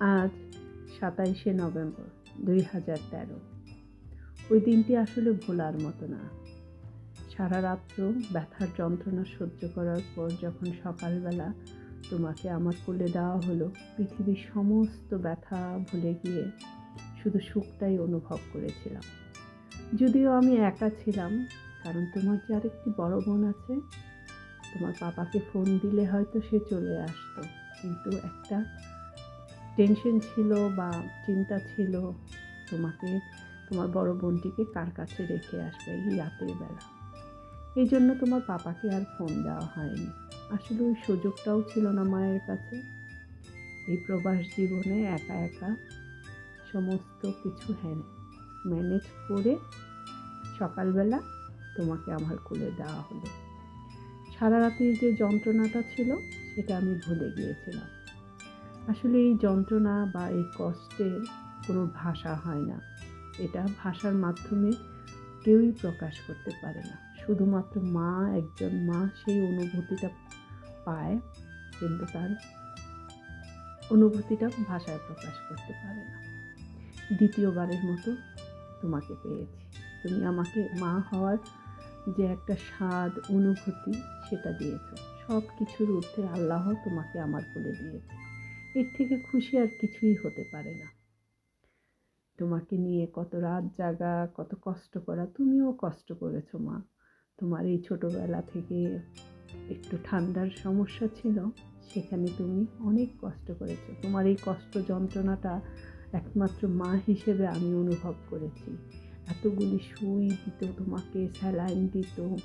আজ সাতাইশে নভেম্বর দুই হাজার তেরো। ওই দিনটি আসলে ভোলার মতো না। সারা রাত্র ব্যথার যন্ত্রণা সহ্য করার পর যখন সকালবেলা তোমাকে আমার কোলে দেওয়া হলো, পৃথিবীর সমস্ত ব্যথা ভুলে গিয়ে শুধু সুখটাই অনুভব করেছিলাম। যদিও আমি একা ছিলাম, কারণ তোমার যে আরেকটি বড় বোন আছে, তোমার পাপাকে ফোন দিলে হয়তো সে চলে আসতো, কিন্তু একটা টেনশন ছিল বা চিন্তা ছিল, তোমাকে, তোমার বড় বোনটিকে কার কাছে রেখে আসবে এই রাতের বেলা? এই জন্য তোমার পাপাকে আর ফোন দেওয়া হয়নি। আসলে ওই সুযোগটাও ছিল না মায়ের কাছে। এই প্রবাস জীবনে একা একা সমস্ত কিছু হ্যান ম্যানেজ করে সকালবেলা তোমাকে আমার কোলে দেওয়া হলো। সারা রাতের যে যন্ত্রণাটা ছিল, সেটা আমি ভুলে গিয়েছিলাম। আসলে এই যন্ত্রণা বা এই কষ্টের কোনো ভাষা হয় না। এটা ভাষার মাধ্যমে কেউই প্রকাশ করতে পারে না। শুধুমাত্র মা, একজন মা সেই অনুভূতিটা পায় কিন্তু তার অনুভূতিটা ভাষায় প্রকাশ করতে পারে না। দ্বিতীয়বারের মতো তোমাকে পেয়েছি। তুমি আমাকে মা হওয়ার যে একটা স্বাদ, অনুভূতি সেটা দিয়েছ। সব কিছুর ঊর্ধ্বে আল্লাহ তোমাকে আমার বলে দিয়েছে। এর থেকে খুশি আর কিছুই হতে পারে না। তোমাকে নিয়ে কত রাত জাগা, কত কষ্ট করা, তুমিও কষ্ট করেছ মা। তোমার এই ছোটোবেলা থেকে একটু ঠান্ডার সমস্যা ছিল, সেখানে তুমি অনেক কষ্ট করেছ। তোমার এই কষ্ট যন্ত্রণাটা একমাত্র মা হিসেবে আমি অনুভব করেছি। এতগুলি সুই দিত, তোমাকে স্যালাইন দিত।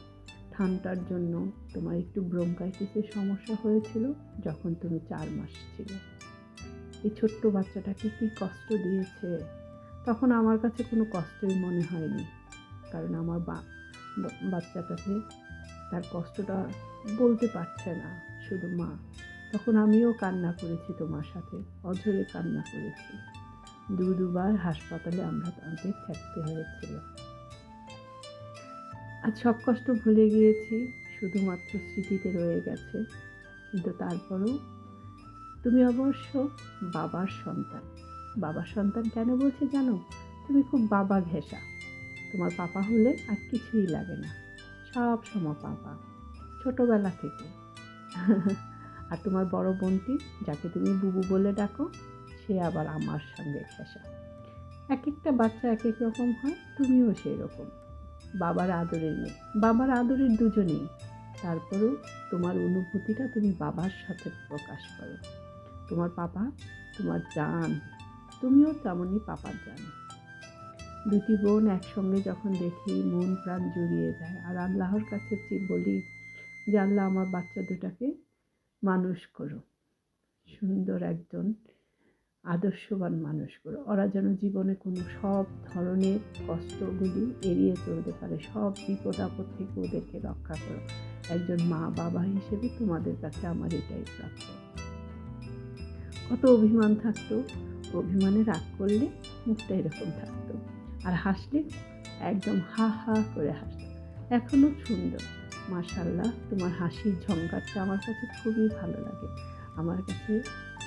ঠান্ডার জন্য তোমার একটু ব্রঙ্কাইটিসের সমস্যা হয়েছিল, যখন তুমি চার মাস ছিল। এই ছোট্ট বাচ্চাটাকে কি কষ্ট দিয়েছে? তখন আমার কাছে কোনো কষ্টই মনে হয়নি। কারণ আমার বাচ্চাটাকে তার কষ্টটা বলতে পারছে না, শুধু মা। তখন আমিও কান্না করেছি তোমার সাথে, অঝরে কান্না করেছি। দু দুবার হাসপাতালে আমরা তাদের থাকতে হয়েছিল। আজ সব কষ্ট ভুলে গিয়েছি, শুধুমাত্র স্মৃতিতে রয়ে গেছে। কিন্তু তারপরেও তুমি অবশ্য বাবার সন্তান। বাবার সন্তান কেন বলছে জানো? তুমি খুব বাবা ঘেঁষা। তোমার পাপা হলে আর কিছুই লাগে না। সব সময় পাপা। ছোটোবেলা থেকে। আর তোমার বড় বোনটি, যাকে তুমি বুবু বলে ডাকো, সে আবার আমার সঙ্গে ঘেঁষা। এক একটা বাচ্চা এক এক রকম হয়, তুমিও সেই রকম বাবার আদরের নেই বাবার আদরের দুজনেই। তারপরেও তোমার অনুভূতিটা তুমি বাবার সাথে প্রকাশ করো। তোমার পাপা, তোমার জান, তুমিও তেমনই পাপার জান। দুটি বোন একসঙ্গে যখন দেখি মন প্রাণ জুড়িয়ে যায়, আর আল্লাহর কাছে বলি, যে আল্লাহ আমার বাচ্চা দুটাকে মানুষ করো। সুন্দর একজন, আদর্শবান মানুষ করো। ওরা যেন জীবনে কোনো সব ধরনের কষ্টগুলি এড়িয়ে চলতে পারে, সব বিপদ আপদ থেকে ওদেরকে রক্ষা করো। একজন মা বাবা হিসেবে তোমাদের কাছে আমার এটাই প্রাপ্ত কত অভিমান থাকতো। অভিমানে রাগ করলে মুখটা এরকম থাকতো। আর হাসলে একদম হা হা করে হাসতো। এখনও সুন্দর। মার্শাল্লাহ তোমার হাসির ঝঙ্কারটা আমার কাছে খুবই ভালো লাগে। আমার কাছে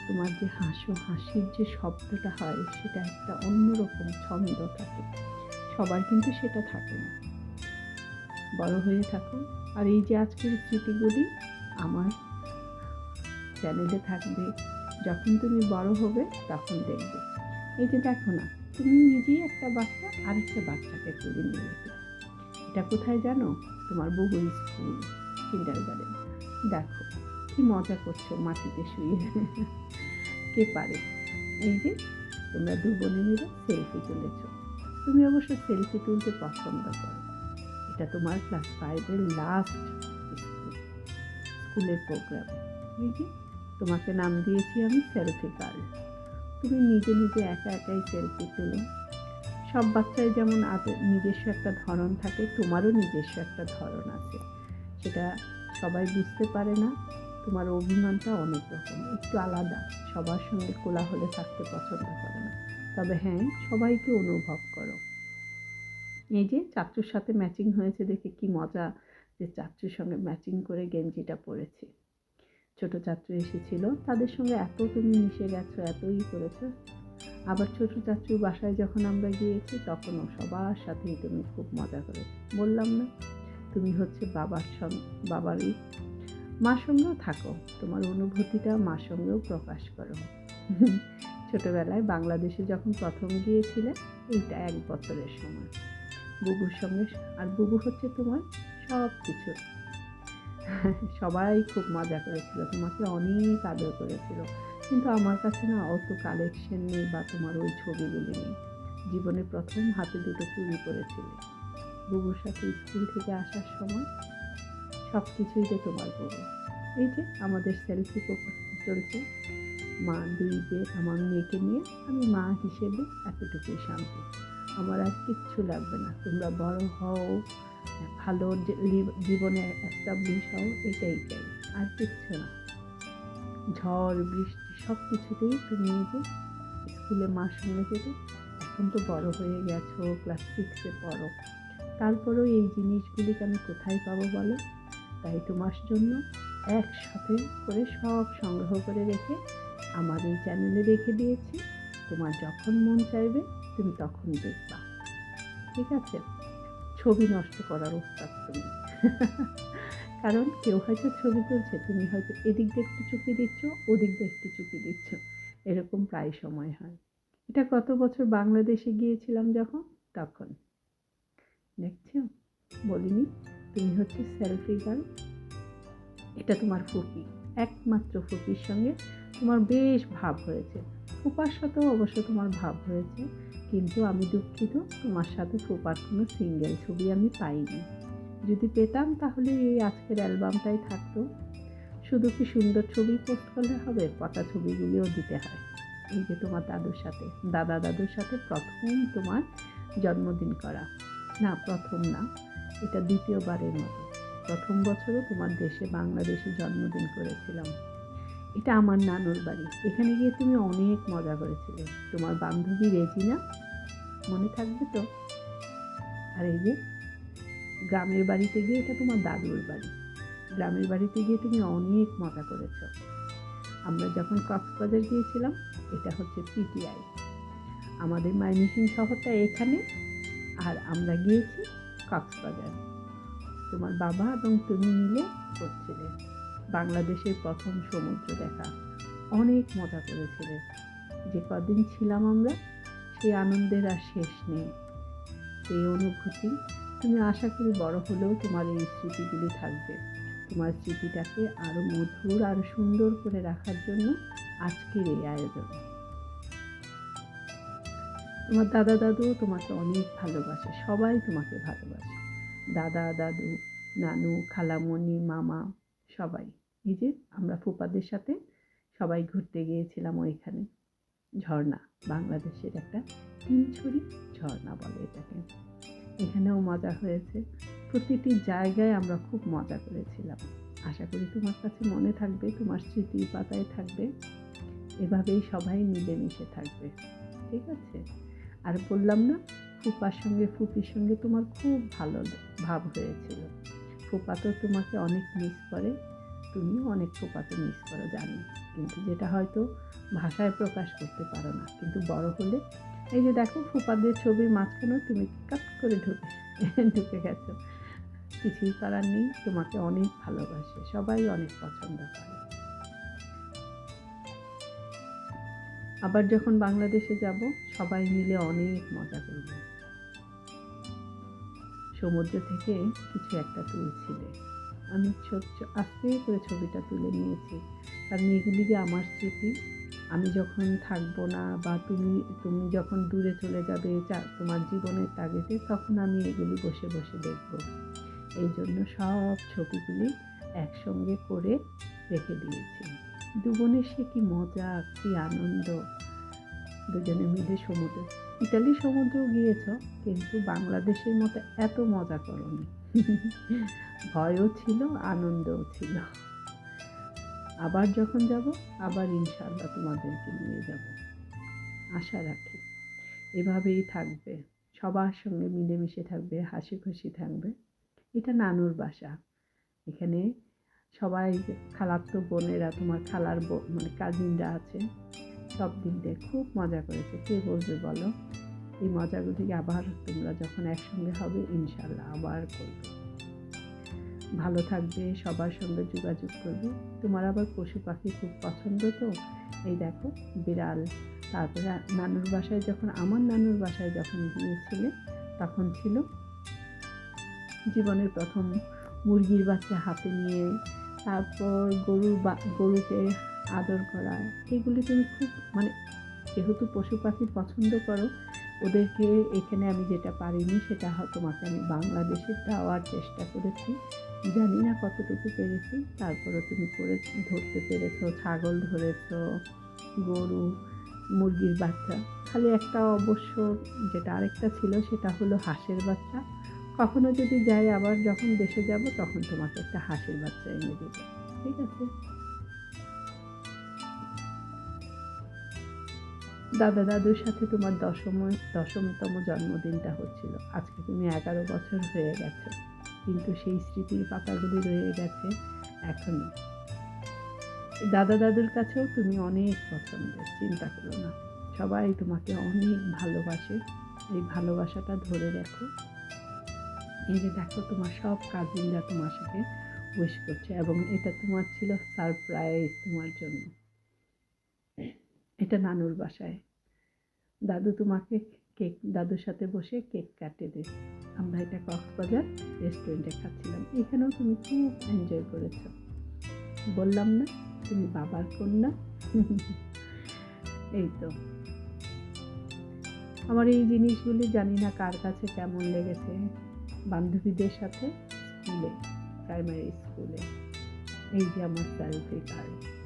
তোমার যে হাসো, হাসির যে শব্দটা হয়, সেটা একটা অন্যরকম ছন্দ থাকে। সবার কিন্তু সেটা থাকে না। বড় হয়ে থাকো। আর এই যে আজকের স্মৃতিগুলি আমার চ্যানেলে থাকবে। যখন তুমি বড় হবে তখন দেখবে। এই যে দেখো না, তুমি নিজেই একটা বাচ্চা, আরেকটা বাচ্চাকে তুলে নিয়ে এটা কোথায় জানো? তোমার বুবুর স্কুল কিন্ডার গার্ডেন দেখো, কি মজা করছ মাটিতে শুয়ে। কে পারে? এই যে তোমরা দু বোনে মিলে সেলফি তুলেছ। তুমি অবশ্য সেলফি তুলতে পছন্দ করো। এটা তোমার ক্লাস ফাইভের লাস্ট স্কুল স্কুলের প্রোগ্রাম এই যে তোমাকে নাম দিয়েছি আমি সেলফি গার্ল। তুমি নিজে নিজে একা একাই সেলফি তুলো। সব বাচ্চাই যেমন নিজস্ব একটা ধরন থাকে, তোমারও নিজস্ব একটা ধরন আছে। সেটা সবাই বুঝতে পারে না। তোমার অভিমানটা অনেক রকম, একটু আলাদা। সবার সঙ্গে কোলাহলে থাকতে পছন্দ করে না। তবে হ্যাঁ সবাইকে অনুভব করো। এই যে চাচ্চুর সাথে ম্যাচিং হয়েছে দেখে কি মজা যে চাচ্চুর সঙ্গে ম্যাচিং করে গেঞ্জিটা পরেছি। ছোট চাচু এসেছিল। তাদের সঙ্গে এত তুমি মিশে গেছো, এতই করেছ। আবার ছোট চাচুর বাসায় যখন আমরা গিয়েছি, তখনও সবার সাথেই তুমি খুব মজা করেছ। বললাম না, তুমি হচ্ছে বাবার সঙ্গে বাবারই। মার সঙ্গেও থাকো, তোমার অনুভূতিটা মার সঙ্গেও প্রকাশ করো। ছোটবেলায় বাংলাদেশে যখন প্রথম গিয়েছিলে, এইটা এক বছরের সময়। বুবুর সঙ্গে, আর বুবু হচ্ছে তোমার সব কিছু সবাই খুব মজা করেছিল, তোমাকে অনেক আদর করেছিল। কিন্তু আমার কাছে না অত কালেকশন নেই বা তোমার ওই ছবিগুলি নেই। জীবনে প্রথম হাতে দুটো চুরি করেছিলে বুবুর সাথে স্কুল থেকে আসার সময় সব কিছুই তো তোমার বুবু। এই যে আমাদের সেলফি চলছে। মা দুই যে আমার মেয়েকে নিয়ে, আমি মা হিসেবে এতটুকুই শান্তি। আমার আর কিচ্ছু লাগবে না, তোমরা বড় হও। ভালো জীবনে এস্টাবলিশ হও, এটাই চাই। আর কিচ্ছু না। ঝড়, বৃষ্টি সব কিছুতেই তুমি যে স্কুলে মার সঙ্গে যেতে, এখন তো বড় হয়ে গেছো ক্লাস সিক্সে পড়ো। তারপরেও এই জিনিসগুলিকে আমি কোথায় পাবো বলো? তাই তোমার জন্য একসাথে করে সব সংগ্রহ করে রেখে আমার এই চ্যানেলে রেখে দিয়েছি। তোমার যখন মন চাইবে, তুমি তখন দেখবা। ঠিক আছে? ছবি নষ্ট করার ওস্তাদ তুমি। কারণ কেউ হয়তো ছবি তুলছে, তুমি হয়তো এদিক দিয়ে একটু চুকি দিচ্ছ, ওদিক দিয়ে একটু চুকি দিচ্ছ। এরকম প্রায় সময় হয়। এটা কত বছর বাংলাদেশে গিয়েছিলাম যখন? তখন। দেখছ? বলিনি? তুমি হচ্ছে সেলফি গার্ল এটা তোমার ফুপি। একমাত্র ফুপির সঙ্গে তোমার বেশ ভাব হয়েছে। ফুপার সাথেও অবশ্য তোমার ভাব হয়েছে, কিন্তু আমি দুঃখিত, তোমার সাথে ফুপার কোনো সিঙ্গেল ছবি আমি পাইনি। যদি পেতাম তাহলে এই আজকের অ্যালবামটাই থাকতো। শুধু কি সুন্দর ছবি পোস্ট করলে হবে পটা ছবিগুলিও দিতে হয়। এই যে তোমার দাদুর সাথে, দাদা দাদুর সাথে প্রথম তোমার জন্মদিন করা। না, প্রথম না, এটা দ্বিতীয়বারের মতো। প্রথম বছরও তোমার দেশে বাংলাদেশে জন্মদিন করেছিলাম। এটা আমার নানুর বাড়ি। এখানে গিয়ে তুমি অনেক মজা করেছিলে। তোমার বান্ধবী রেজিনা, মনে থাকবে তো? আর এই যে, গ্রামের বাড়িতে গিয়ে এটা তোমার দাদুর বাড়ি। গ্রামের বাড়িতে গিয়ে তুমি অনেক মজা করেছ। আমরা যখন কক্সবাজার গিয়েছিলাম, এটা হচ্ছে পিটিআই আমাদের মাইমিসিং শহরটা এখানে, আর আমরা গিয়েছি কক্সবাজার। তোমার বাবা এবং তুমি মিলে করছিলে বাংলাদেশের প্রথম সমুদ্র দেখা। অনেক মজা করেছিলে। যে কদিন ছিলাম আমরা, সেই আনন্দের আর শেষ নেই। সেই অনুভূতি, তুমি আশা করি বড় হলেও তোমার এই স্মৃতিগুলি থাকবে। তোমার স্মৃতিটাকে আরও মধুর আরও সুন্দর করে রাখার জন্য আজকের এই আয়োজন। তোমার দাদা দাদু তোমাকে অনেক ভালোবাসে, সবাই তোমাকে ভালোবাসে। দাদা দাদু, নানু, খালামণি, মামা সবাই। এই যে আমরা ফুপাদের সাথে সবাই ঘুরতে গিয়েছিলাম ওইখানে। ঝর্ণা, বাংলাদেশের একটা তিনছড়ি ঝর্ণা বলে এটাকে। এখানেও মজা হয়েছে। প্রতিটি জায়গায় আমরা খুব মজা করেছিলাম। আশা করি তোমার কাছে মনে থাকবে, তোমার স্মৃতির পাতায় থাকবে। এভাবেই সবাই মিলেমিশে থাকবে। ঠিক আছে? আর বললাম না, ফুপার সঙ্গে, ফুপির সঙ্গে তোমার খুব ভালো ভাব হয়েছিল। ফুপা তো তোমাকে অনেক মিস করে। তুমিও অনেক ফুপাকে মিস করো, জানি। কিন্তু যেটা হয়তো ভাষায় প্রকাশ করতে পারো না। কিন্তু বড় হলে, এই যে দেখো ফুপাদের ছবির মাঝখানেও তুমি কাট করে ঢুকে ঢুকে গেছো। কিছুই করার নেই, তোমাকে অনেক ভালোবাসে, সবাই অনেক পছন্দ করে। আবার যখন বাংলাদেশে যাব, সবাই মিলে অনেক মজা করব। সমুদ্র থেকে কিছু একটা তুলছিলে। আমি ছোট্ট আস্তে করে ছবিটা তুলে নিয়েছি। কারণ এগুলি যে আমার স্মৃতি, আমি যখন থাকব না বা তুমি তুমি যখন দূরে চলে যাবে তোমার জীবনের তাগিদে, তখন আমি এগুলি বসে বসে দেখব। এই জন্য সব ছবিগুলি একসঙ্গে করে রেখে দিয়েছি। দুবনে সে কি মজা, কি আনন্দ। দুজনে মিলে সমুদ্র ইতালি সমুদ্র গিয়েছ, কিন্তু বাংলাদেশের মতো এত মজা করনি। ভয়ও ছিল, আনন্দও ছিল। আবার যখন যাব, আবার ইনশাল্লাহ তোমাদেরকে নিয়ে যাব। আশা রাখি। এভাবেই থাকবে। সবার সঙ্গে মিলেমিশে থাকবে হাসি খুশি থাকবে। এটা নানুর বাসা। এখানে সবাই খালাতো বোনেরা, তোমার খালার মানে কাজিনরা আছে, সব দিয়ে খুব মজা করেছে। কে বলবে বলো? এই মজাগুলি আবার তোমরা যখন একসঙ্গে হবে ইনশাল্লাহ আবার করবে। ভালো থাকবে, সবার সঙ্গে যোগাযোগ করবে। তোমার আবার পশু পাখি খুব পছন্দ তো? এই দেখো, বিড়াল। তারপরে নানুর বাসায় যখন, আমার নানুর বাসায় যখন গিয়েছিলে, তখন ছিল জীবনের প্রথম মুরগির বাচ্চা হাতে নিয়ে, তারপর গরুর বা, গরুকে আদর করা। এগুলি তুমি খুব মানে যেহেতু পশু পাখি পছন্দ করো ওদেরকে এখানে আমি যেটা পারিনি সেটা তোমাকে আমি বাংলাদেশে দেওয়ার চেষ্টা করেছি। জানি না কতটুকু পেরেছি। তারপরে তুমি করে ধরতে পেরেছ, ছাগল ধরেছো, গরু, মুরগির বাচ্চা। খালি একটা অবশ্য যেটা আরেকটা ছিল সেটা হলো হাঁসের বাচ্চা। কখনো যদি যাই আবার যখন দেশে যাব তখন তোমাকে একটা হাঁসের বাচ্চা এনে দেবো। ঠিক আছে? দাদা দাদুর সাথে তোমার দশম, দশমতম জন্মদিনটা হচ্ছিল। আজকে তুমি এগারো বছর হয়ে গেছে, কিন্তু সেই স্মৃতির পাতাগুলি রয়ে গেছে এখনও। দাদা দাদুর কাছেও তুমি অনেক পছন্দের, চিন্তা করো না। সবাই তোমাকে অনেক ভালোবাসে। এই ভালোবাসাটা ধরে রাখো। এই যে দেখো তোমার সব কাজিনরা তোমার সাথে উইশ করছে, এবং এটা তোমার ছিল সারপ্রাইজ তোমার জন্য। এটা নানুর বাসায়। দাদু তোমাকে কেক, দাদুর সাথে বসে কেক কাটে দে। আমরা এটা কক্সবাজার রেস্টুরেন্টে খাচ্ছিলাম। এখানেও তুমি খুব এনজয় করেছ। বললাম না, তুমি বাবার কন্যা। এই তো। আমার এই জিনিসগুলি জানি না কার কাছে কেমন লেগেছে। বান্ধবীদের সাথে স্কুলে প্রাইমারি স্কুলে। এই যে আমার সেলফি কার্ড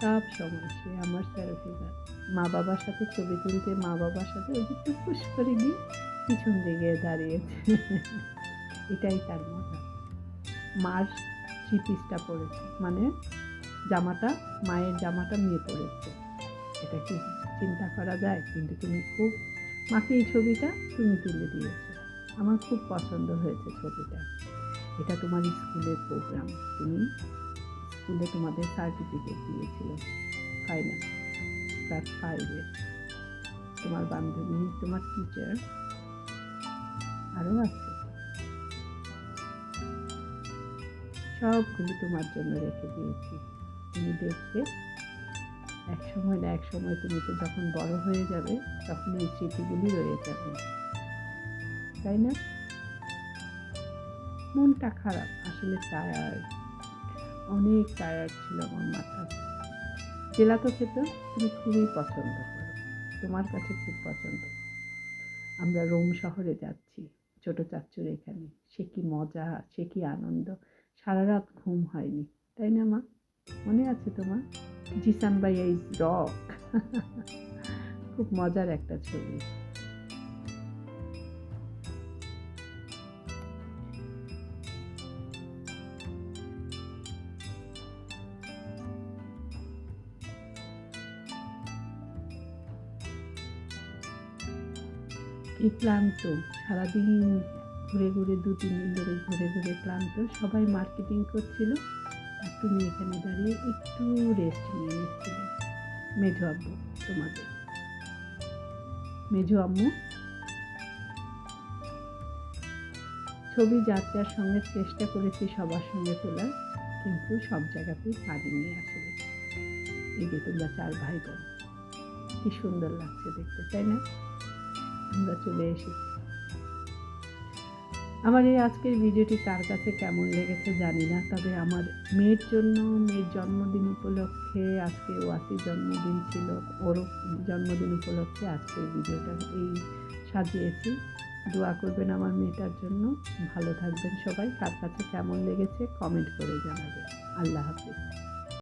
সব সময় সে আমার কার্ড মা বাবার সাথে ছবি তুলতে মা বাবার সাথে ওই যে টুকুস করে গিয়ে পিছন দিকে দাঁড়িয়েছে। এটাই তার মজা। মার থ্রি পিসটা পরেছে মানে জামাটা, মায়ের জামাটা মেয়ে পরেছে। এটা কি চিন্তা করা যায়? কিন্তু তুমি খুব, মাকে এই ছবিটা তুমি তুলে দিয়েছ। আমার খুব পছন্দ হয়েছে ছবিটা। এটা তোমার স্কুলের প্রোগ্রাম তুমি স্কুলে তোমাদের সার্টিফিকেট দিয়েছিল। ফাইনাল ক্লাস ফাইভের তোমার বান্ধবী, তোমার টিচার আরও আছে। সবগুলি তোমার জন্য রেখে দিয়েছি। তুমি দেখবে, এক সময় না এক সময় তুমি তো যখন বড় হয়ে যাবে, তখন এই স্মৃতিগুলি রয়ে যাবে। তাই না? মনটা খারাপ, আসলে টায়ার্ড অনেক টায়ার্ড ছিল আমার মাথা জেলা তো খেতে তুমি খুবই পছন্দ করো। তোমার কাছে খুব পছন্দ। আমরা রোম শহরে যাচ্ছি, ছোট চাচ্চুর এখানে। সে কি মজা, সে কি আনন্দ। সারা রাত ঘুম হয়নি, তাই না মা? মনে আছে তোমার? জিসান ভাইয়া ইজ রক খুব মজার একটা ছবি। এই ক্লান্ত, সারাদিন ঘুরে ঘুরে, দু, তিন দিন ধরে ঘুরে ঘুরে ক্লান্ত, সবাই মার্কেটিং করছিল। আর তুমি এখানে দাঁড়িয়ে একটু রেস্ট নিয়ে নিচ্ছিলে। মেঝো আব্বু, তোমাদের। মেঝো আম্মু, ছবি যার সঙ্গে চেষ্টা করেছি সবার সঙ্গে তোলার, কিন্তু সব জায়গাতেই পারিনি আসলে। এই যে তোমরা চার ভাই বোন, কি সুন্দর লাগছে দেখতে, তাই না? আমরা চলে এসেছি। আমার এই আজকের ভিডিওটি কার কাছে কেমন লেগেছে জানি না, তবে আমার মেয়ের জন্য, মেয়ের জন্মদিন উপলক্ষে, আজকে ওয়াসির জন্মদিন ছিল ওরও জন্মদিন উপলক্ষে আজকের ভিডিওটা এই সাজিয়েছি। দোয়া করবেন আমার মেয়েটার জন্য। ভালো থাকবেন সবাই। কার কাছে কেমন লেগেছে কমেন্ট করে জানাবেন। আল্লাহ হাফিজ।